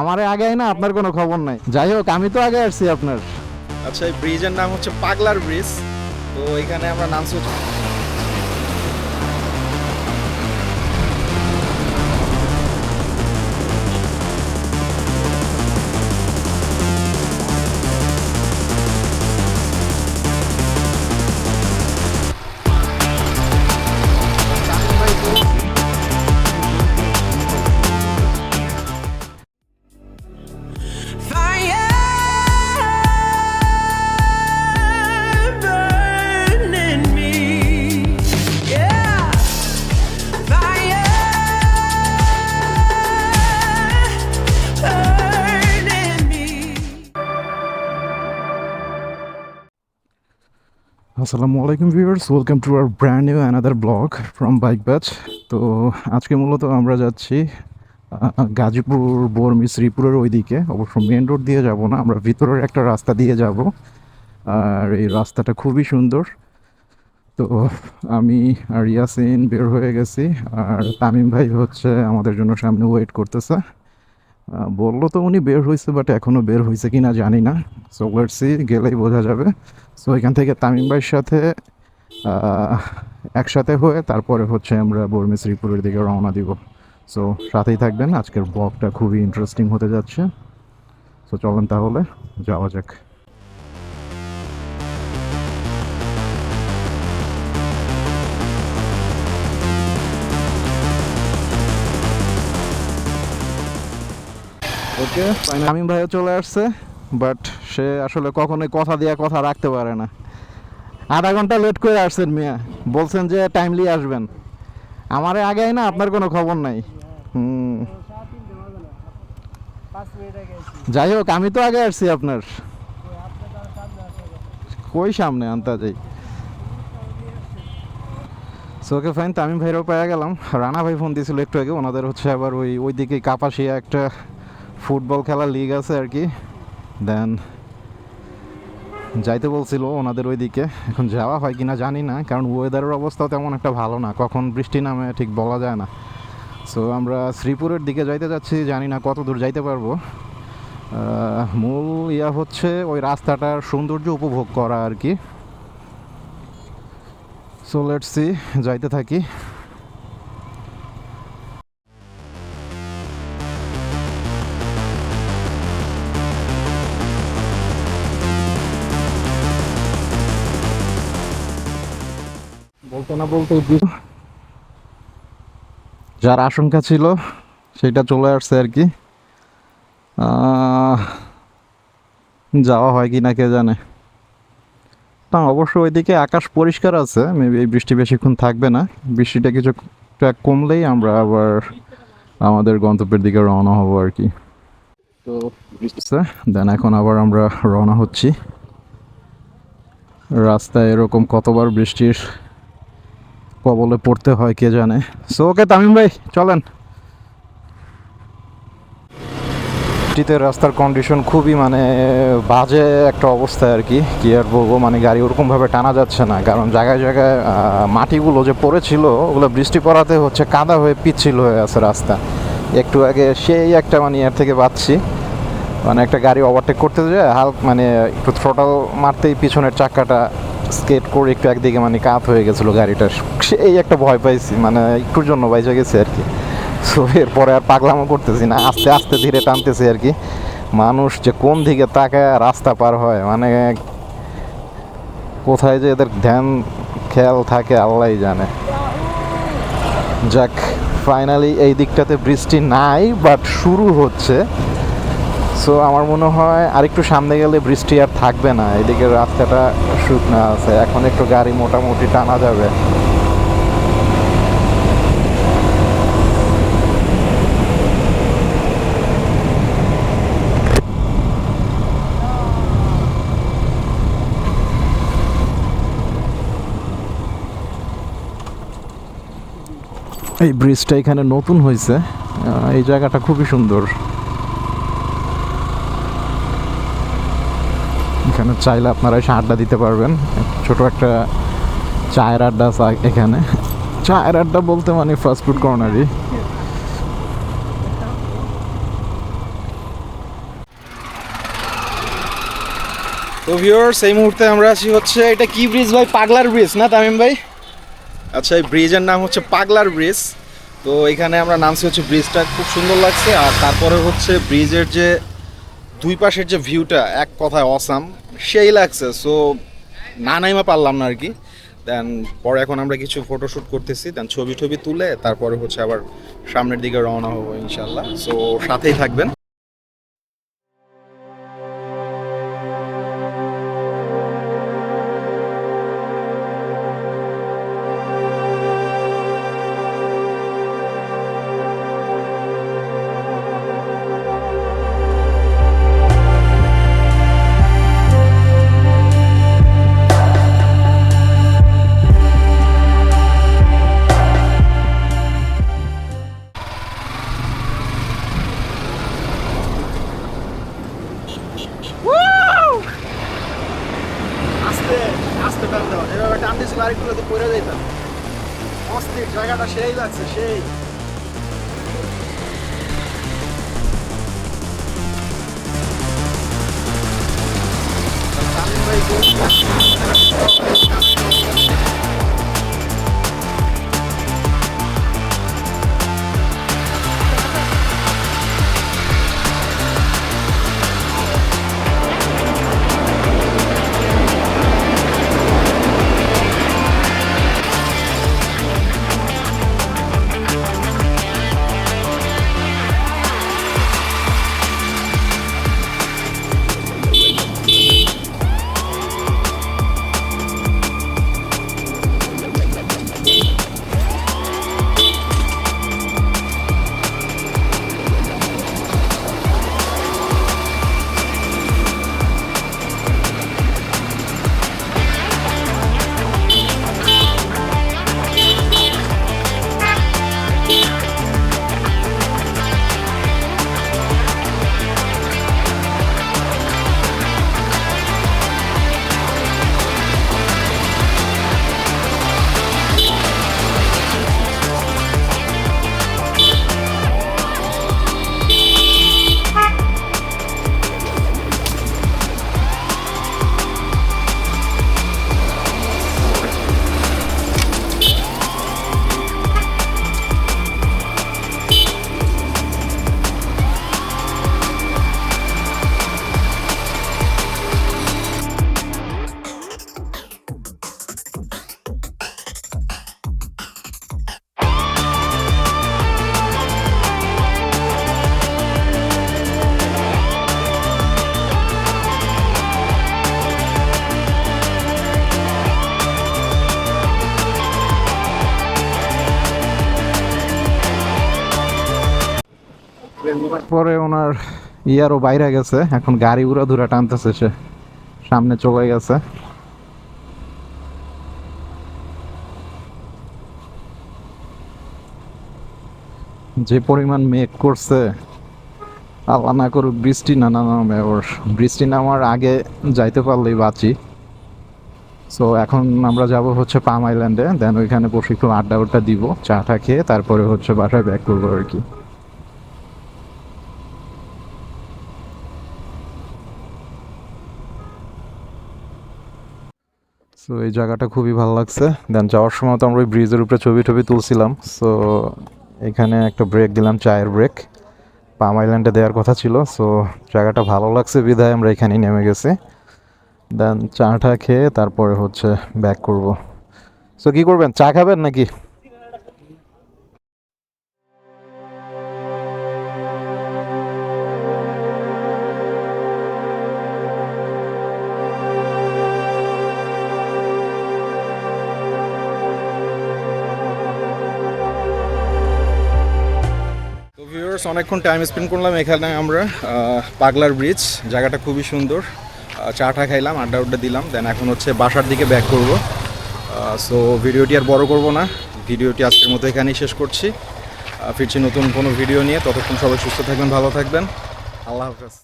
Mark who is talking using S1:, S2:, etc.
S1: আমারে আগে না আপনার কোনো খবর নাই। যাই হোক, আমি তো আগে আসছি আপনার।
S2: আচ্ছা এই ব্রিজের নাম হচ্ছে পাগলার ব্রিজ। তো এখানে আমরা নামছি
S1: আসসালামু আলাইকুম viewers welcome to our brand new another blog from bike batch তো আজকে মূলত আমরা যাচ্ছি গাজীপুর, বর্মি, শ্রীপুরের ওইদিকে। অবশ্য মেন রোড দিয়ে যাব না, আমরা ভিতরের একটা রাস্তা দিয়ে যাব। আর এই রাস্তাটা খুবই সুন্দর। তো আমি আর ইয়াসিন বের হয়ে গেছি, আর তামিম ভাই হচ্ছে আমাদের জন্য সামনে ওয়েট করতেছে। বলল তো উনি বের হয়েছে বাট এখনও বের হয়েছে কি না জানি না। সো লেটসি গেলেই বোঝা যাবে। সো এখান থেকে তামিম ভাইয়ের সাথে একসাথে হয়ে তারপরে হচ্ছে আমরা বর্মি শ্রীপুরের দিকে রওনা দিব। সো সাথেই থাকবেন। আজকের ব্লগটা খুবই ইন্টারেস্টিং হতে যাচ্ছে। সো চলেন তাহলে, যাওয়া যাক। ওকে তামিম ভাইও চলে আসছে বাট সে আসলে কখনোই কথা দিয়ে কথা রাখতে পারে না। আধা ঘণ্টা লেট করে আসছেন মিয়া, বলছেন যে টাইমলি আসবেন। আমারে আগে না, আপনার কোনো খবর নাই। যাই হোক, আমি তো আগে আসছি আপনার। কই সামনে আনতা যাই ওকে ফাইন তামিম ভাইরাও পেয়ে গেলাম। রানা ভাই ফোন দিয়েছিল একটু আগে, ওনাদের হচ্ছে আবার ওই ওই দিকে কাপাসিয়া একটা ফুটবল খেলার লিগ আছে আর কি। দেন যাইতে বলছিল ওনাদের ওইদিকে। এখন যাওয়া হয় কিনা জানি না, কারণ ওয়েদারের অবস্থাও তেমন একটা ভালো না। কখন বৃষ্টি নামে ঠিক বলা যায় না। সো আমরা শ্রীপুরের দিকে যাইতে যাচ্ছি, জানি না কত দূর যাইতে পারব। মূল ইয়া হচ্ছে ওই রাস্তাটার সৌন্দর্য উপভোগ করা আর কি। সো লেটসি যাইতে থাকি। বলতে বলতে যার আশঙ্কা ছিল সেটা চলে আসছে আর কি। যাওয়া হয় কি না কে জানে। না অবশ্য ওইদিকে আকাশ পরিষ্কার আছে মেবি এই বৃষ্টি বেশিক্ষণ থাকবে না। বৃষ্টিটা কিছুটা কমলেই আমরা আবার আমাদের গন্তব্যের দিকে রওনা হব আর কি। তো দেন এখন আবার আমরা রওনা হচ্ছি। রাস্তায় এরকম কতবার বৃষ্টির কবলে পড়তে হয়, কে জানে। সো ওকে তামিম ভাই, চলেন। বৃষ্টিতে রাস্তার কন্ডিশন খুবই মানে বাজে একটা অবস্থা আর কি। কি আর বলব মানে গাড়ি ওরকমভাবে টানা যাচ্ছে না। কারণ জায়গায় জায়গায় মাটিগুলো যে পড়েছিল, ওগুলো বৃষ্টি পড়াতে হচ্ছে, কাদা হয়ে পিচ্ছিল হয়ে আছে রাস্তা। একটু আগে সেই একটা মানে এর থেকে পাচ্ছি মানে একটা গাড়ি ওভারটেক করতে যায় হাল মানে একটু থ্রোটাল মারতেই পিছনের চাকাটা স্কেট করে একটু একদিকে মানে কাত হয়ে গেছিল গাড়িটা। সেই একটা ভয় পাইছি মানে একটুর জন্য বাইচা গেছে আর কি। সো এরপরে আর পাগলামো করতেছি না, আস্তে আস্তে ধীরে টানতেছি আর কি। মানুষ যে কোন দিকে তাকায় রাস্তা পার হয় মানে কোথায় যে এদের ধ্যান, খেয়াল থাকে আল্লাহই জানে। যাক ফাইনালি এই দিকটাতে বৃষ্টি নাই বাট শুরু হচ্ছে। সো আমার মনে হয় আরেকটু সামনে গেলে বৃষ্টি আর থাকবে না। এদিকে রাস্তাটা শুকনো আছে। এখন একটু গাড়ি মোটামুটি টানা যাবে। এই ব্রিজটা এখানে নতুন হয়েছে। এই জায়গাটা খুবই সুন্দর। এখানে চাইলে আপনারা এসে আড্ডা দিতে পারবেন। ছোট একটা চায়ের আড্ডা আছে এখানে। চায়ের আড্ডা বলতে মানে ফাস্টফুড কর্নারই
S2: তো ভিউয়ার্স এই মুহূর্তে আমরা আছি হচ্ছে, এটা কি ব্রিজ ভাই? পাগলার ব্রিজ না, তামিম ভাই? আচ্ছা এই ব্রিজের নাম হচ্ছে পাগলার ব্রিজ তো এখানে আমরা নামছি হচ্ছে ব্রিজটা খুব সুন্দর লাগছে। আর তারপরে হচ্ছে ব্রিজের যে দুই পাশের যে ভিউটা এক কথায় অসাম সেই লাগছে সো না নাইমা পারলাম না আর কি দেন পরে এখন আমরা কিছু ফটোশ্যুট করতেছি দেন ছবি টবি তুলে, তারপরে হচ্ছে আবার সামনের দিকে রওনা হব ইনশাল্লাহ সো সাথেই থাকবেন।
S1: পরে ওনার ইয়ারও বাইরে গেছে। এখন গাড়ি উড়া ধুরা টানতেছে সে। সামনে চলে গেছে। যে পরিমাণ মেঘ করছে, আল্লাহ না করুক বৃষ্টি না নামে ওর। বৃষ্টি নামার আগে যাইতে পারলেই বাঁচি। সো এখন আমরা যাব হচ্ছে পাম আইল্যান্ডে দেন ওইখানে একটু আড্ডা উড্ডা দিব, চাটা খেয়ে তারপরে হচ্ছে বাসায় ব্যাক করব আর কি। সো এই জায়গাটা খুবই ভালো লাগছে। দেন যাওয়ার সময় তো আমরা ওই ব্রিজের উপরে ছবি টবি তুলছিলাম। সো এখানে একটা ব্রেক দিলাম, চায়ের ব্রেক পাম আইল্যান্ডে দেওয়ার কথা ছিল। সো জায়গাটা ভালো লাগছে বিধায় আমরা এখানেই নেমে গেছি। দেন চাটা খেয়ে তারপরে হচ্ছে ব্যাক করব। সো কী করবেন? চা খাবেন নাকি?
S2: ভিউয়ার্স অনেকক্ষণ টাইম স্পেন্ড করলাম এখানে আমরা পাগলার ব্রিজ জায়গাটা খুবই সুন্দর। চা চাটা খাইলাম, আড্ডা উড্ডা দিলাম দেন এখন হচ্ছে বাসার দিকে ব্যাক করব। সো ভিডিওটি আর বড় করব না, ভিডিওটি আজকের মতো এখানেই শেষ করছি। ফিরছি নতুন কোনো ভিডিও নিয়ে, ততক্ষণ সবাই সুস্থ থাকবেন, ভালো থাকবেন। আল্লাহ হাফেজ।